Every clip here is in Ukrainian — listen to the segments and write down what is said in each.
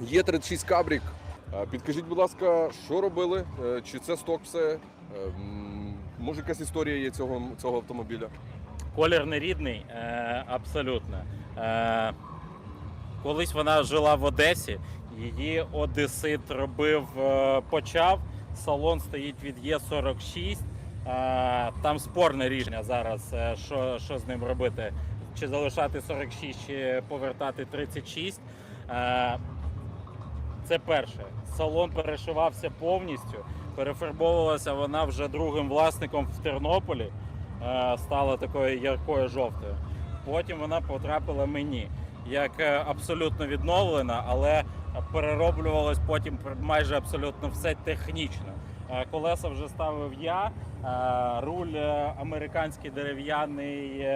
Є 36 кабрік. Підкажіть, будь ласка, що робили? Е, Чи це сток все? Е, Може, якась історія є цього, цього автомобіля? Колір не рідний, е, абсолютно. Колись вона жила в Одесі, її Одесит робив, почав. Салон стоїть від Є46. Е, там спорне рішення зараз, що, що з ним робити. Чи залишати 46, чи повертати 36. Це перше. Салон перешивався повністю. Перефарбовувалася вона вже другим власником в Тернополі. Е, Стала такою яркою жовтою. Потім вона потрапила мені як е, абсолютно відновлена, але перероблювалось потім майже абсолютно все технічно. Е, Колеса вже ставив я, руль американський дерев'яний.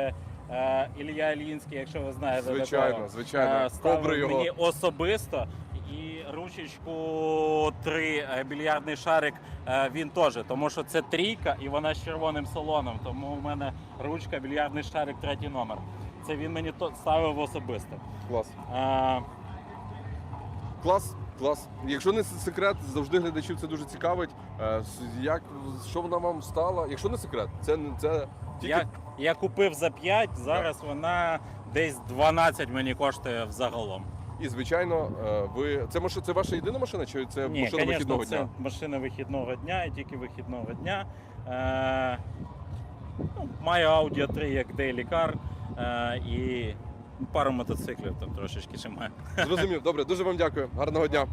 Ілля Ілінський, якщо ви знаєте, такого. Звичайно, звичайно. Е, ставив мені особисто. І ручечку 3 е, більярдний шарик е, він теж, тому що це трійка і вона з червоним салоном. Тому у мене ручка, більярдний шарик, третій номер. Це він мені ставив особисто. Клас. Е, Клас, клас. Якщо не секрет, завжди глядачів це дуже цікавить. Як, що вона вам стала? Якщо не секрет, це, не- це тільки я, я купив за 5, зараз вона десь 12 мені коштує взагалом. І звичайно, е, ви це маш... це ваша єдина машина, чи це Ні, машина звісно, вихідного це дня? машина вихідного дня і тільки вихідного дня. Е, ну, маю Audi 3 як Daily Car е, і пару мотоциклів там трошечки ще маю. Зрозумів. Добре, дуже вам дякую. Гарного дня.